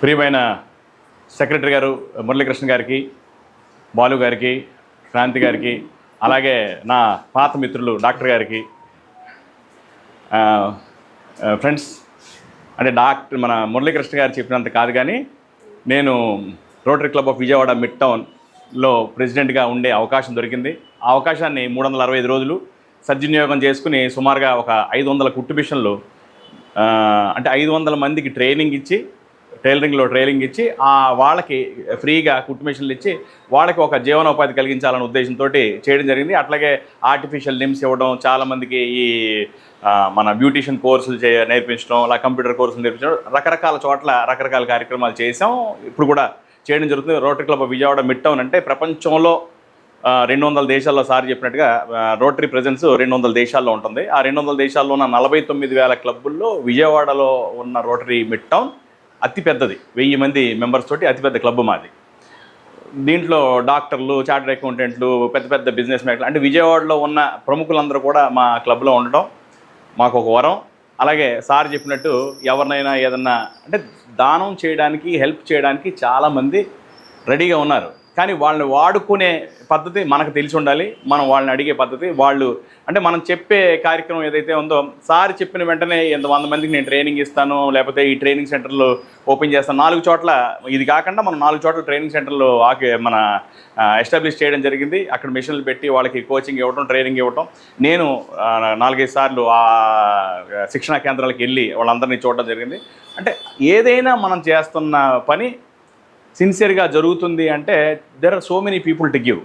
ప్రియమైన సెక్రటరీ గారు మురళీకృష్ణ గారికి బాలు గారికి క్రాంతి గారికి అలాగే నా పాత మిత్రులు డాక్టర్ గారికి ఫ్రెండ్స్ అంటే డాక్టర్ మన మురళీకృష్ణ గారు చెప్పినంత కాదు కానీ నేను rotary club of Vijayawada mid టౌన్లో ప్రెసిడెంట్గా ఉండే అవకాశం దొరికింది. ఆ అవకాశాన్ని మూడు వందల అరవై ఐదు రోజులు సద్వినియోగం చేసుకుని సుమారుగా ఒక ఐదు వందల కుట్టు మిషన్లు అంటే ఐదు వందల మందికి ట్రైనింగ్ ఇచ్చి టైలరింగ్లో ట్రైనింగ్ ఇచ్చి ఆ వాళ్ళకి ఫ్రీగా కుట్టు మిషన్లు ఇచ్చి వాళ్ళకి ఒక జీవనోపాధి కలిగించాలనే ఉద్దేశంతో చేయడం జరిగింది. అట్లాగే ఆర్టిఫిషియల్ నిమ్స్ ఇవ్వడం చాలామందికి ఈ మన బ్యూటీషియన్ కోర్సులు చే నేర్పించడం అలా కంప్యూటర్ కోర్సులు నేర్పించడం రకరకాల చోట్ల రకరకాల కార్యక్రమాలు చేసాం ఇప్పుడు కూడా చేయడం జరుగుతుంది. Rotary club Vijayawada mid town అంటే ప్రపంచంలో రెండు వందల దేశాల్లో సార్ చెప్పినట్టుగా రోటరీ ప్రజెన్స్ రెండు వందల దేశాల్లో ఉంటుంది. ఆ రెండు వందల దేశాల్లో ఉన్న నలభై తొమ్మిది వేల క్లబ్బుల్లో విజయవాడలో ఉన్న రోటరీ మిడ్ టౌన్ అతిపెద్దది. వెయ్యి మంది మెంబర్స్ తోటి అతిపెద్ద క్లబ్ మాది. దీంట్లో డాక్టర్లు చార్టర్ అకౌంటెంట్లు పెద్ద పెద్ద బిజినెస్ మ్యాన్లు అంటే విజయవాడలో ఉన్న ప్రముఖులందరూ కూడా మా క్లబ్లో ఉండటం మాకు ఒక వరం. అలాగే సార్ చెప్పినట్టు ఎవరినైనా ఏదన్నా అంటే దానం చేయడానికి హెల్ప్ చేయడానికి చాలామంది రెడీగా ఉన్నారు. కానీ వాళ్ళని వాడుకునే పద్ధతి మనకు తెలిసి ఉండాలి. మనం వాళ్ళని అడిగే పద్ధతి వాళ్ళు అంటే మనం చెప్పే కార్యక్రమం ఏదైతే ఉందో సార్ చెప్పిన వెంటనే ఎంత వంద మందికి నేను ట్రైనింగ్ ఇస్తాను లేకపోతే ఈ ట్రైనింగ్ సెంటర్లు ఓపెన్ చేస్తాను. నాలుగు చోట్ల ఇది కాకుండా మనం నాలుగు చోట్ల ట్రైనింగ్ సెంటర్లు మన ఎస్టాబ్లిష్ చేయడం జరిగింది. అక్కడ మిషన్లు పెట్టి వాళ్ళకి కోచింగ్ ఇవ్వడం ట్రైనింగ్ ఇవ్వడం నేను నాలుగైదు సార్లు ఆ శిక్షణా కేంద్రాలకు వెళ్ళి వాళ్ళందరినీ చూడడం జరిగింది. అంటే ఏదైనా మనం చేస్తున్న పని సిన్సియర్గా జరుగుతుంది అంటే there are so many people to give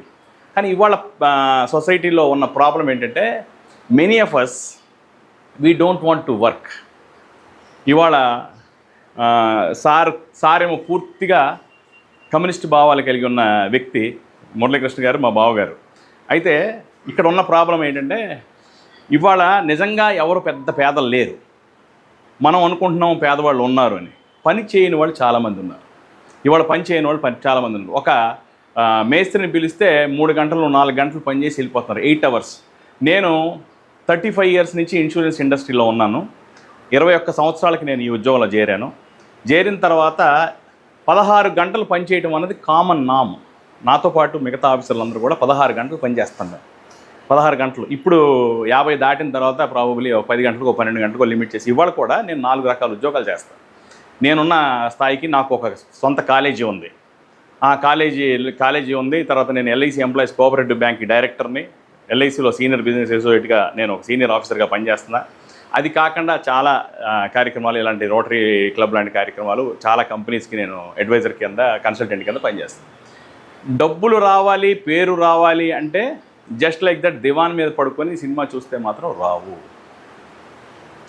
కానీ ఇవాళ సొసైటీలో ఉన్న ప్రాబ్లం ఏంటంటే many of us we don't want to work ఇవాళ సార్ సార్ ఏమో పూర్తిగా కమ్యూనిస్ట్ భావాలు కలిగి ఉన్న వ్యక్తి మురళీకృష్ణ గారు మా బావగారు. అయితే ఇక్కడ ఉన్న ప్రాబ్లం ఏంటంటే ఇవాళ నిజంగా ఎవరు పెద్ద పేదలు లేరు. మనం అనుకుంటున్నాం పేదవాళ్ళు ఉన్నారు అని. పని చేయని వాళ్ళు చాలామంది ఉన్నారు. ఇవాళ పని చేయని వాళ్ళు పని చాలామంది ఉన్నారు. ఒక మేస్త్రిని పిలిస్తే మూడు గంటలు నాలుగు గంటలు పనిచేసి వెళ్ళిపోతున్నారు. ఎయిట్ అవర్స్ నేను థర్టీ ఫైవ్ ఇయర్స్ నుంచి ఇన్సూరెన్స్ ఇండస్ట్రీలో ఉన్నాను. ఇరవై ఒక్క సంవత్సరాలకి నేను ఈ ఉద్యోగంలో చేరాను. చేరిన తర్వాత పదహారు గంటలు పనిచేయడం అన్నది కామన్ నామ్ నాతో పాటు మిగతా ఆఫీసర్లు కూడా పదహారు గంటలు పనిచేస్తున్నారు పదహారు గంటలు. ఇప్పుడు యాభై దాటిన తర్వాత ప్రాబబ్లీ ఒక పది గంటలకు ఒక పన్నెండు గంటలకు లిమిట్ చేసి ఇవాళ కూడా నేను నాలుగు రకాల ఉద్యోగాలు చేస్తాను. నేనున్న స్థాయికి నాకు ఒక సొంత కాలేజీ ఉంది. ఆ కాలేజీ కాలేజీ ఉంది. తర్వాత నేను ఎల్ఐసి ఎంప్లాయీస్ కోఆపరేటివ్ బ్యాంక్ డైరెక్టర్ని ఎల్ఐసిలో సీనియర్ బిజినెస్ అసోసియేట్గా నేను ఒక సీనియర్ ఆఫీసర్గా పనిచేస్తున్నా. అది కాకుండా చాలా కార్యక్రమాలు ఇలాంటి రోటరీ క్లబ్ లాంటి కార్యక్రమాలు చాలా కంపెనీస్కి నేను అడ్వైజర్ కింద కన్సల్టెంట్ కింద పనిచేస్తాను డబ్బులు రావాలి పేరు రావాలి అంటే జస్ట్ లైక్ దట్ దివాన్ మీద పడుకొని సినిమా చూస్తే మాత్రం రావు.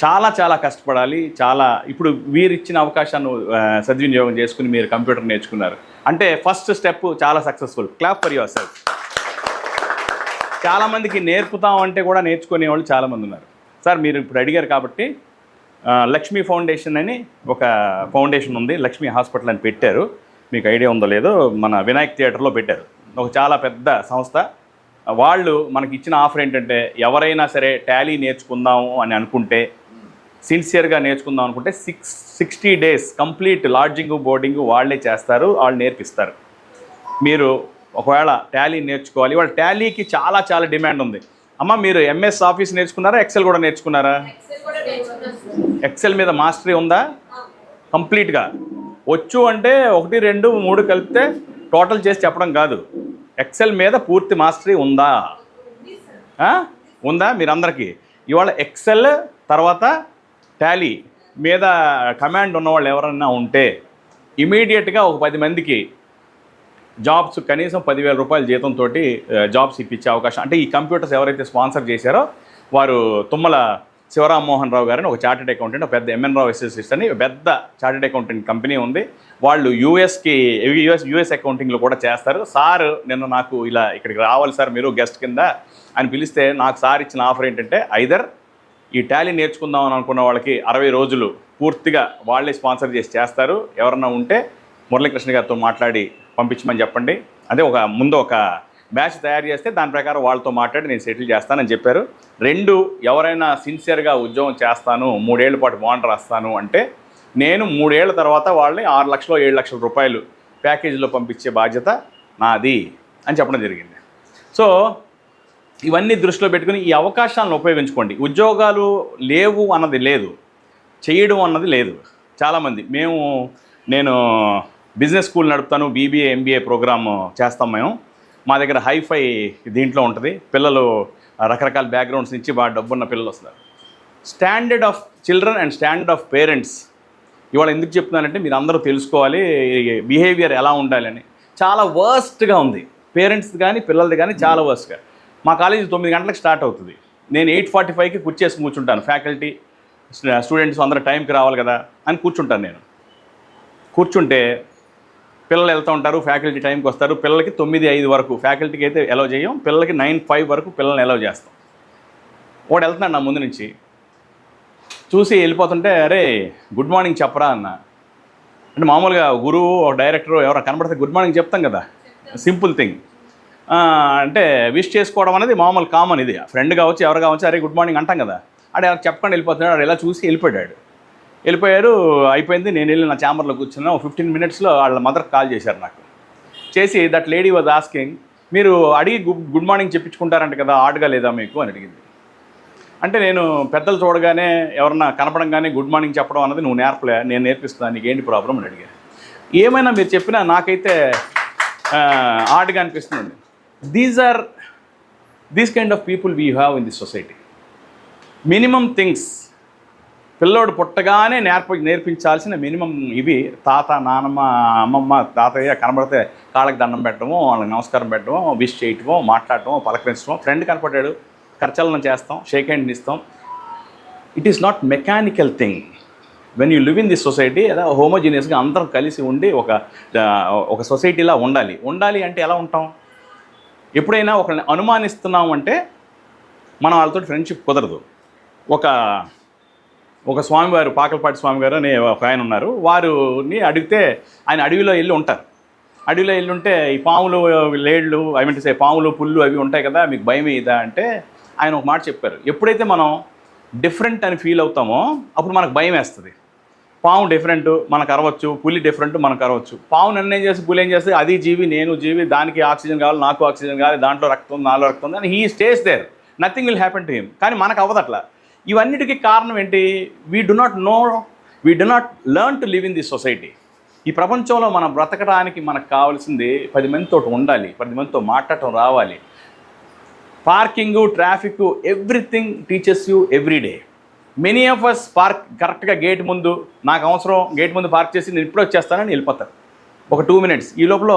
చాలా చాలా కష్టపడాలి. చాలా ఇప్పుడు వీరిచ్చిన అవకాశాన్ని సద్వినియోగం చేసుకుని మీరు కంప్యూటర్ నేర్చుకున్నారు. అంటే ఫస్ట్ స్టెప్ చాలా సక్సెస్ఫుల్. Clap for yourself. చాలామందికి నేర్పుతాం అంటే కూడా నేర్చుకునే వాళ్ళు చాలామంది ఉన్నారు. సార్ మీరు ఇప్పుడు అడిగారు కాబట్టి లక్ష్మీ ఫౌండేషన్ అని ఒక ఫౌండేషన్ ఉంది. లక్ష్మీ హాస్పిటల్ అని పెట్టారు. మీకు ఐడియా ఉందో లేదో మన వినాయక్ థియేటర్లో పెట్టారు. ఒక చాలా పెద్ద సంస్థ. వాళ్ళు మనకి ఇచ్చిన ఆఫర్ ఏంటంటే ఎవరైనా సరే టాలీ నేర్చుకుందాము అని అనుకుంటే సిన్సియర్గా నేర్చుకుందాం అనుకుంటే six sixty days complete lodging boarding వాళ్ళే చేస్తారు వాళ్ళు నేర్పిస్తారు. మీరు ఒకవేళ టాలీ నేర్చుకోవాలి వాళ్ళ టాలీకి చాలా చాలా డిమాండ్ ఉంది. అమ్మ మీరు ఎంఎస్ ఆఫీస్ నేర్చుకున్నారా ఎక్సెల్ కూడా నేర్చుకున్నారా? ఎక్సెల్ మీద మాస్టరీ ఉందా? కంప్లీట్గా. వచ్చు అంటే ఒకటి రెండు మూడు కలిపితే టోటల్ చేసి చెప్పడం కాదు. ఎక్సెల్ మీద పూర్తి మాస్టరీ ఉందా? ఉందా మీరందరికీ? ఇవాళ ఎక్సెల్ తర్వాత టాలీ మీద కమాండ్ ఉన్నవాళ్ళు ఎవరన్నా ఉంటే ఇమీడియట్గా ఒక పది మందికి జాబ్స్ కనీసం పదివేల రూపాయల జీతంతో జాబ్స్ ఇప్పించే అవకాశం. అంటే ఈ కంప్యూటర్స్ ఎవరైతే స్పాన్సర్ చేశారో వారు తుమ్మల శివరామ్మోహన్ రావు గారిని ఒక చార్టెడ్ అకౌంటెంట్ ఒక పెద్ద ఎంఎన్ రావు ఎస్ఎస్ఎస్ అని పెద్ద చార్టెడ్ అకౌంటెంట్ కంపెనీ ఉంది. వాళ్ళు యూఎస్కి యూఎస్ యూఎస్ అకౌంటింగ్లో కూడా చేస్తారు. సార్ నిన్న నాకు ఇలా ఇక్కడికి రావాలి సార్ మీరు గెస్ట్ కింద అని పిలిస్తే నాకు సార్ ఇచ్చిన ఆఫర్ ఏంటంటే ఐదర్ ఈ టాలీ నేర్చుకుందాం అని అనుకున్న వాళ్ళకి అరవై రోజులు పూర్తిగా వాళ్ళే స్పాన్సర్ చేసి చేస్తారు. ఎవరన్నా ఉంటే మురళీకృష్ణ గారితో మాట్లాడి పంపించమని చెప్పండి. అదే ఒక ముందు ఒక బ్యాచ్ తయారు చేస్తే దాని ప్రకారం వాళ్ళతో మాట్లాడి నేను సెటిల్ చేస్తానని చెప్పారు. రెండు ఎవరైనా సిన్సియర్గా ఉద్యోగం చేస్తాను మూడేళ్ళ పాటు బాండ్ రాస్తాను అంటే నేను మూడేళ్ళ తర్వాత వాళ్ళని ఆరు లక్షలు ఏడు లక్షల రూపాయలు ప్యాకేజీలో పంపించే బాధ్యత నాది అని చెప్పడం జరిగింది. సో ఇవన్నీ దృష్టిలో పెట్టుకుని ఈ అవకాశాలను ఉపయోగించుకోండి. ఉద్యోగాలు లేవు అన్నది లేదు. చేయడం అన్నది లేదు. చాలామంది. మేము నేను బిజినెస్ స్కూల్ నడుపుతాను. బీబీఏ ఎంబీఏ ప్రోగ్రామ్ చేస్తాం మేము. మా దగ్గర హైఫై దీంట్లో ఉంటుంది. పిల్లలు రకరకాల బ్యాక్గ్రౌండ్స్ నుంచి బాగా డబ్బున్న పిల్లలు వస్తారు standard of children and standard of parents. ఇవాళ ఎందుకు చెప్తున్నానంటే మీరు అందరూ తెలుసుకోవాలి బిహేవియర్ ఎలా ఉండాలని. చాలా వర్స్ట్గా ఉంది. పేరెంట్స్ కానీ పిల్లలది కానీ చాలా వర్స్ట్గా. మా కాలేజీ తొమ్మిది గంటలకు స్టార్ట్ అవుతుంది. నేను ఎయిట్ ఫార్టీ ఫైవ్కి కూర్చేసి కూర్చుంటాను. ఫ్యాకల్టీ స్టూడెంట్స్ అందరూ టైంకి రావాలి కదా అని కూర్చుంటాను నేను. కూర్చుంటే పిల్లలు వెళ్తూ ఉంటారు ఫ్యాకల్టీ టైంకి వస్తారు. పిల్లలకి తొమ్మిది ఐదు వరకు ఫ్యాకల్టీకి అయితే ఎలవ్ చేయం. పిల్లలకి నైన్ ఫైవ్ వరకు పిల్లల్ని ఎలవ్ చేస్తాం. వాడు వెళ్తున్నాడు నా ముందు నుంచి. చూసి వెళ్ళిపోతుంటే అరే గుడ్ మార్నింగ్ చెప్పరా అన్న. అంటే మామూలుగా గురువు ఒక డైరెక్టర్ ఎవరైనా కనబడితే గుడ్ మార్నింగ్ చెప్తాం కదా. సింపుల్ థింగ్ అంటే విష్ చేసుకోవడం అనేది మామూలు కామన్ ఇది. ఫ్రెండ్ కావచ్చు ఎవరు కావచ్చు అరే గుడ్ మార్నింగ్ అంటాం కదా. ఆడ చెప్పకుండా వెళ్ళిపోతున్నాడు ఆడు ఇలా చూసి వెళ్ళిపోయాడు. వెళ్ళిపోయారు అయిపోయింది నేను వెళ్ళి నా ఛాంబర్లో కూర్చున్నా ఫిఫ్టీన్ మినిట్స్లో వాళ్ళ మదర్ కాల్ చేశారు నాకు. చేసి దట్ లేడీ వాజ్ ఆస్కింగ్ మీరు అడిగి గుడ్ గుడ్ మార్నింగ్ చెప్పించుకుంటారంట కదా ఆడగా లేదా మీకు? అని అడిగింది. అంటే నేను పెద్దలు చూడగానే ఎవరన్నా కనపడంగానే గుడ్ మార్నింగ్ చెప్పడం అన్నది నువ్వు నేర్పలే నేను నేర్పిస్తాను నీకు ఏంటి ప్రాబ్లం అని అడిగాను ఏమైనా మీరు చెప్పినా నాకైతే ఆర్ట్గా అనిపిస్తుంది. These are these kind of people we have in the society minimum things పిల్లోడు పుట్టగానే నేర్ప నేర్పించాల్సిన మినిమం ఇవి. తాత నానమ్మ అమ్మమ్మ తాతయ్య కనబడితే కాళ్ళకి దండం పెట్టడము వాళ్ళకి నమస్కారం పెట్టడము విష్ చేయటము మాట్లాడటము పలకరించడం ఫ్రెండ్ కనపడ్డాడు. ఖర్చలను చేస్తాం షేక్ హ్యాండ్ ఇస్తాం. It is not mechanical thing when you live in this society అదే హోమోజీనియస్గా అందరం కలిసి ఉండి ఒక ఒక సొసైటీలా ఉండాలి. ఉండాలి అంటే ఎలా ఉంటాం? ఎప్పుడైనా ఒకరిని అనుమానిస్తున్నాం అంటే మనం వాళ్ళతో ఫ్రెండ్షిప్ కుదరదు. ఒక ఒక స్వామివారు పాకలపాటి స్వామి గారు అనే ఒక ఆయన ఉన్నారు. వారిని అడిగితే ఆయన అడవిలో వెళ్ళి ఉంటారు. అడవిలో వెళ్ళి ఉంటే ఈ పాములు లేళ్ళు ఐ మీన్ సే పాములు పుల్లు అవి ఉంటాయి కదా మీకు భయం ఇదా అంటే ఆయన ఒక మాట చెప్పారు. ఎప్పుడైతే మనం డిఫరెంట్ అని ఫీల్ అవుతామో అప్పుడు మనకు భయం వేస్తుంది. పాము డిఫరెంట్ మనకు అరవచ్చు పులి డిఫరెంట్ మనకు అరవచ్చు. పాము నన్ను ఏం చేసి పులి ఏం చేస్తే అది జీవి నేను జీవి దానికి ఆక్సిజన్ కావాలి నాకు ఆక్సిజన్ కావాలి దాంట్లో రక్తం నాలో రక్తం ఉంది అని he stays there nothing will happen to him కానీ మనకు అవ్వదు అట్లా ఇవన్నిటికీ కారణం ఏంటి? We do not know we do not learn to live in the society ఈ ప్రపంచంలో మనం బ్రతకడానికి మనకు కావాల్సింది పది మందితో ఉండాలి పది మందితో మాట్లాడటం రావాలి. Parking traffic everything teachers you every day many of us park కరెక్ట్గా గేట్ ముందు నాకు అవసరం గేట్ ముందు పార్క్ చేసి నేను ఇప్పుడు వచ్చేస్తానని వెళ్ళిపోతాను ఒక టూ మినిట్స్ ఈ లోపల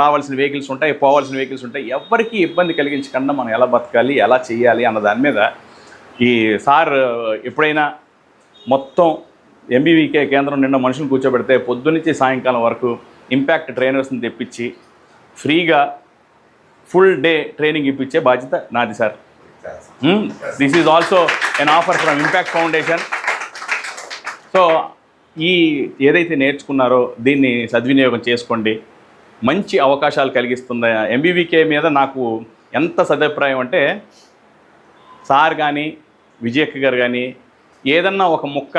రావాల్సిన వెహికల్స్ ఉంటాయి పోవాల్సిన వెహికల్స్ ఉంటాయి. ఎవరికి ఇబ్బంది కలిగించకుండా మనం ఎలా బతకాలి ఎలా చేయాలి అన్న దాని మీద ఈ సార్ ఎప్పుడైనా మొత్తం ఎంబీవీకే కేంద్రం నిన్న మనుషులు కూర్చోబెడితే పొద్దున్నుంచి సాయంకాలం వరకు ఇంపాక్ట్ ట్రైనర్స్ని తెప్పించి ఫ్రీగా ఫుల్ డే ట్రైనింగ్ ఇప్పించే బాధ్యత నాది sir. This is also an offer from impact foundation so ఈ ఏదైతే నేర్చుకున్నారో దీన్ని సద్వినియోగం చేసుకోండి. మంచి అవకాశాలు కలిగిస్తుంది. ఎంబీవీకే మీద నాకు ఎంత సదభిప్రాయం అంటే సార్ కానీ విజయక్క గారు కానీ ఏదన్నా ఒక ముక్క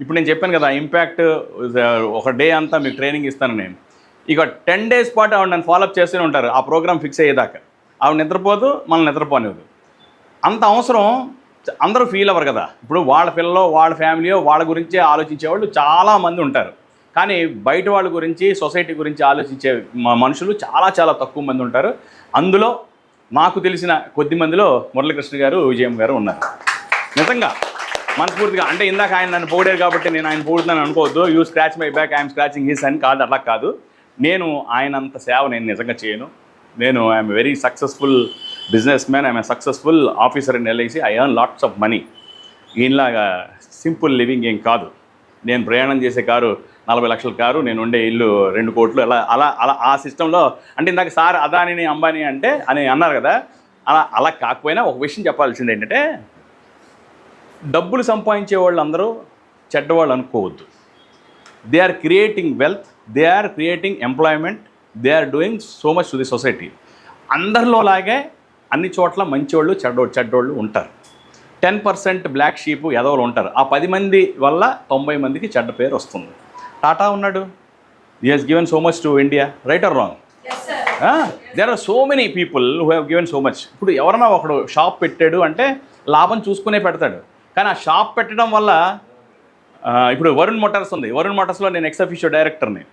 ఇప్పుడు నేను చెప్పాను కదా ఇంపాక్ట్ ఒక డే అంతా మీకు ట్రైనింగ్ ఇస్తాను నేను. ఇక టెన్ డేస్ పాటు ఆవిడ నన్ను ఫాలోఅప్ చేస్తూనే ఉంటారు. ఆ ప్రోగ్రామ్ ఫిక్స్ అయ్యేదాకా. ఆవిడ నిద్రపోదు మనం నిద్రపోనివ్వదు. అంత అవసరం అందరూ ఫీల్ అవ్వరు కదా. ఇప్పుడు వాళ్ళ పిల్లలో వాళ్ళ ఫ్యామిలీయో వాళ్ళ గురించే ఆలోచించే వాళ్ళు చాలామంది ఉంటారు. కానీ బయట వాళ్ళ గురించి సొసైటీ గురించి ఆలోచించే మనుషులు చాలా చాలా తక్కువ మంది ఉంటారు. అందులో నాకు తెలిసిన కొద్ది మందిలో మురళీకృష్ణ గారు విజయం గారు ఉన్నారు. నిజంగా మనస్ఫూర్తిగా అంటే ఇందాక ఆయన నన్ను పోడారు కాబట్టి నేను ఆయన పోడుతున్నాను అనుకోవద్దు. You scratch my back I'm scratching his అని కాదు అట్లా కాదు. నేను ఆయన అంత సేవ నేను నిజంగా చేయను. నేను I'm very successful businessman I'm successful officer అని వెళ్ళేసి I earn lots of money ఈయనలాగా simple living ఏం కాదు. నేను ప్రయాణం చేసే కారు నలభై లక్షల కారు నేను ఉండే ఇల్లు రెండు కోట్లు అలా అలా అలా ఆ సిస్టంలో అంటే ఇందాక సార్ అదానిని అంబానీ అంటే అని అన్నారు కదా అలా అలా కాకపోయినా ఒక విషయం చెప్పాల్సింది ఏంటంటే డబ్బులు సంపాదించే వాళ్ళందరూ చెడ్డవాళ్ళు అనుకోవద్దు. They are creating wealth they are creating employment they are doing so much to the society అందరిలో లాగే అన్ని చోట్ల మంచివాళ్ళు చెడ్డో చెడ్డోళ్ళు ఉంటారు. టెన్ పర్సెంట్ బ్లాక్ షీప్ ఎదవలు ఉంటారు. ఆ పది మంది వల్ల తొంభై మందికి చెడ్డ పేరు వస్తుంది. టాటా ఉన్నాడు. ఈ he's given so much to India right or wrong there are so many people who have given so much ఇప్పుడు ఎవరన్నా ఒకడు షాప్ పెట్టాడు అంటే లాభం చూసుకునే పెడతాడు. కానీ ఆ షాప్ పెట్టడం వల్ల ఇప్పుడు వరుణ్ మోటార్స్ ఉంది. వరుణ్ మోటార్స్లో నేను ఎక్స్ అఫీషియో డైరెక్టర్ని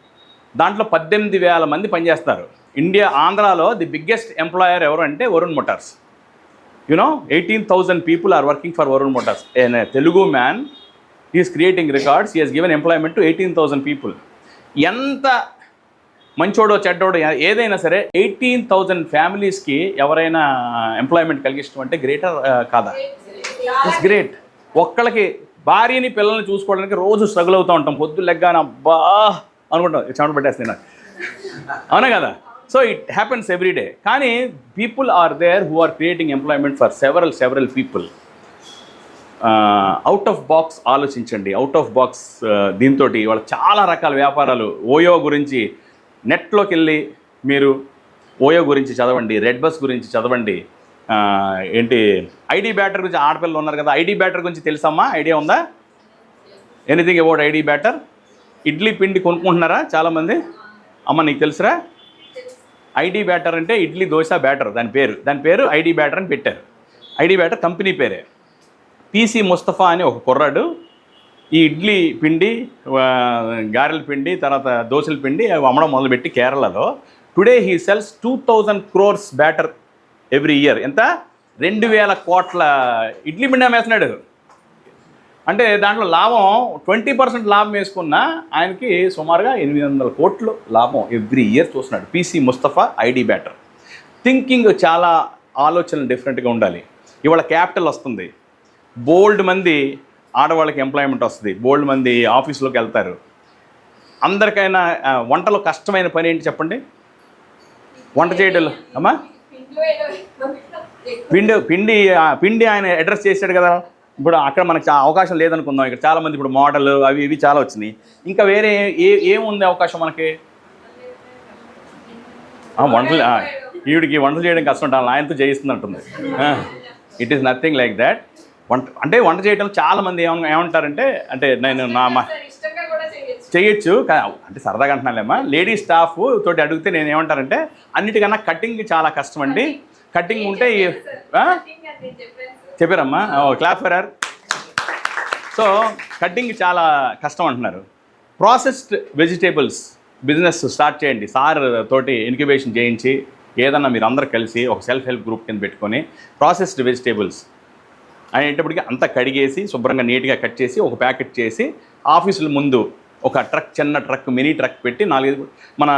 దాంట్లో పద్దెనిమిది వేల మంది పనిచేస్తారు. ఇండియా ఆంధ్రాలో ది బిగ్గెస్ట్ ఎంప్లాయర్ ఎవరు అంటే Varun motors you know eighteen thousand people are working for Varun motors an Telugu man is creating records is given employment to eighteen thousand people ఎంత మంచోడో చెడ్డోడో ఏదైనా సరే ఎయిటీన్ థౌజండ్ ఫ్యామిలీస్కి ఎవరైనా employment కలిగిష్టం అంటే గ్రేటర్ uh, కాదా? ఇట్స్ గ్రేట్ ఒక్కళ్ళకి భార్యని పిల్లల్ని చూసుకోవడానికి రోజు స్ట్రగుల్ అవుతూ ఉంటాం. పొద్దు లెగ్గాన అబ్బా అనుకుంటాం. చెమట పెట్టేస్తుంది నాకు. అవునా కదా? So it happens every day కానీ people are there who are creating employment for several several people out of box ఆలోచించండి. అవుట్ ఆఫ్ బాక్స్ దీంతో వాళ్ళ చాలా రకాల వ్యాపారాలు. ఓయో గురించి నెట్లోకి వెళ్ళి మీరు ఓయో గురించి చదవండి రెడ్ బస్ గురించి చదవండి. ఏంటి ఐడి బ్యాటర్ గురించి ఆడపిల్లలు ఉన్నారు కదా ఐడి బ్యాటర్ గురించి తెలుసమ్మా? ఐడియా ఉందా? Anything about ID batter? Idli పిండి కొనుక్కుంటున్నారా చాలామంది? అమ్మ నీకు తెలుసురా? ఐడి బ్యాటర్ అంటే ఇడ్లీ దోశ బ్యాటర్ దాని పేరు. దాని పేరు ఐడి బ్యాటర్ అని పెట్టారు. ఐడి బ్యాటర్ కంపెనీ పేరే. పీసీ ముస్తఫా అని ఒక కుర్రాడు. ఈ ఇడ్లీ పిండి గారెల పిండి తర్వాత దోశల పిండి అవి అమ్మడం మొదలుపెట్టి కేరళలో. Today he sells two thousand crores batter every year ఎంత? రెండు వేల కోట్ల ఇడ్లీ పిండి అమ్మేస్తున్నాడు. అంటే దాంట్లో లాభం ట్వంటీ పర్సెంట్ లాభం వేసుకున్న ఆయనకి సుమారుగా ఎనిమిది వందల కోట్లు లాభం ఎవ్రీ ఇయర్ చూస్తున్నాడు. PC Mustafa ID batter. Thinking చాలా ఆలోచనలు డిఫరెంట్గా ఉండాలి. ఇవాళ క్యాపిటల్ వస్తుంది. బోల్డ్ మంది ఆడవాళ్ళకి ఎంప్లాయ్మెంట్ వస్తుంది. బోల్డ్ మంది ఆఫీస్లోకి వెళ్తారు. అందరికైనా వంటలో కష్టమైన పని ఏంటి చెప్పండి? వంట చేయడంలో అమ్మా? పిండి పిండి పిండి ఆయన అడ్రస్ చేశాడు కదా. ఇప్పుడు అక్కడ మనకు అవకాశం లేదనుకుందాం. ఇక్కడ చాలా మంది ఇప్పుడు మోడల్ అవి ఇవి చాలా వచ్చినాయి. ఇంకా వేరే ఏ ఏముంది అవకాశం మనకి? వంటలు ఈవిడికి వంటలు చేయడం కష్టం ఉంటుంది. ఆయనతో చేయిస్తున్నట్టుంది it is nothing like that వంట అంటే వంట చేయడం చాలా మంది ఏమ ఏమంటారంటే అంటే నేను నా చేయొచ్చు. అంటే సరదాగా అంటున్నాలేమ్మా లేడీ స్టాఫ్ తోటి అడిగితే నేను ఏమంటారంటే అన్నిటికన్నా కటింగ్ చాలా కష్టం అండి. కటింగ్ ఉంటే చెప్పారమ్మా. క్లాప్ ఫర్ సో కటింగ్ చాలా కష్టం అంటున్నారు. ప్రాసెస్డ్ వెజిటేబుల్స్ బిజినెస్ స్టార్ట్ చేయండి. సార్ తోటి ఇన్క్యుబేషన్ చేయించి ఏదన్నా మీరు అందరు కలిసి ఒక సెల్ఫ్ హెల్ప్ గ్రూప్ కింద పెట్టుకొని ప్రాసెస్డ్ వెజిటేబుల్స్ అనేటప్పటికీ అంతా కడిగేసి శుభ్రంగా నీట్గా కట్ చేసి ఒక ప్యాకెట్ చేసి ఆఫీసుల ముందు ఒక ట్రక్ చిన్న ట్రక్ మినీ ట్రక్ పెట్టి నాలుగైదు మన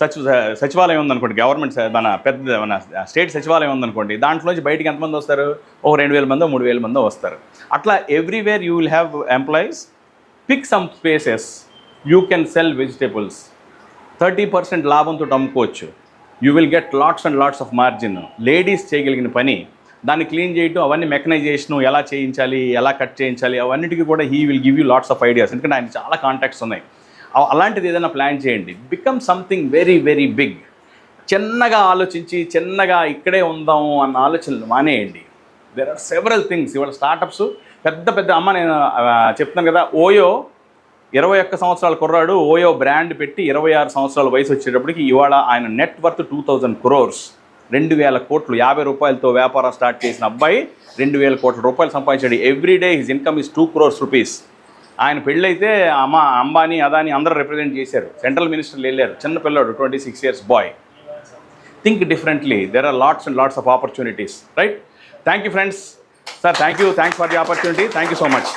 సచివ సచివాలయం ఉందనుకోండి గవర్నమెంట్ మన పెద్ద మన స్టేట్ సచివాలయం ఉందనుకోండి దాంట్లోంచి బయటికి ఎంతమంది వస్తారు? ఒక రెండు వేల మందో మూడు వేల మందో వస్తారు. అట్లా everywhere you will have employees pick some spaces you can sell vegetables thirty percent లాభంతో అమ్ముకోవచ్చు. You will get lots and lots of margin ladies చేయగలిగిన పని దాన్ని క్లీన్ చేయటం అవన్నీ మెకనైజేషన్ ఎలా చేయించాలి ఎలా కట్ చేయించాలి అవన్నిటికీ కూడా he will give you lots of ideas. ఎందుకంటే ఆయన చాలా కాంటాక్ట్స్ ఉన్నాయి. అలాంటిది ఏదైనా ప్లాన్ చేయండి. Become something very very big. చిన్నగా ఆలోచించి చిన్నగా ఇక్కడే ఉందాం అన్న ఆలోచనలు మానేయండి. దెర్ ఆర్ సెవరల్ థింగ్స్ ఇవాళ స్టార్టప్స్ పెద్ద పెద్ద అమ్మ నేను చెప్తున్నాను చెప్తాను కదా ఓయో ఇరవై ఒక్క సంవత్సరాల కుర్రాడు ఓయో బ్రాండ్ పెట్టి ఇరవై ఆరు సంవత్సరాల వయసు వచ్చేటప్పటికి ఇవాళ ఆయన net worth two thousand crores రెండు వేల కోట్లు యాభై రూపాయలతో వ్యాపారం స్టార్ట్ చేసిన అబ్బాయి రెండు వేల కోట్ల రూపాయలు సంపాదించాడు. Every day his income is two crores rupees ఆయన పెళ్ళైతే అమ్మ అంబానీ అదాని అందరూ రిప్రజెంట్ చేశారు. సెంట్రల్ మినిస్టర్లు వెళ్ళారు. చిన్న పిల్లాడు twenty six years boy think differently there are lots and lots of opportunities right thank you friends sir thank you thanks for the opportunity thank you so much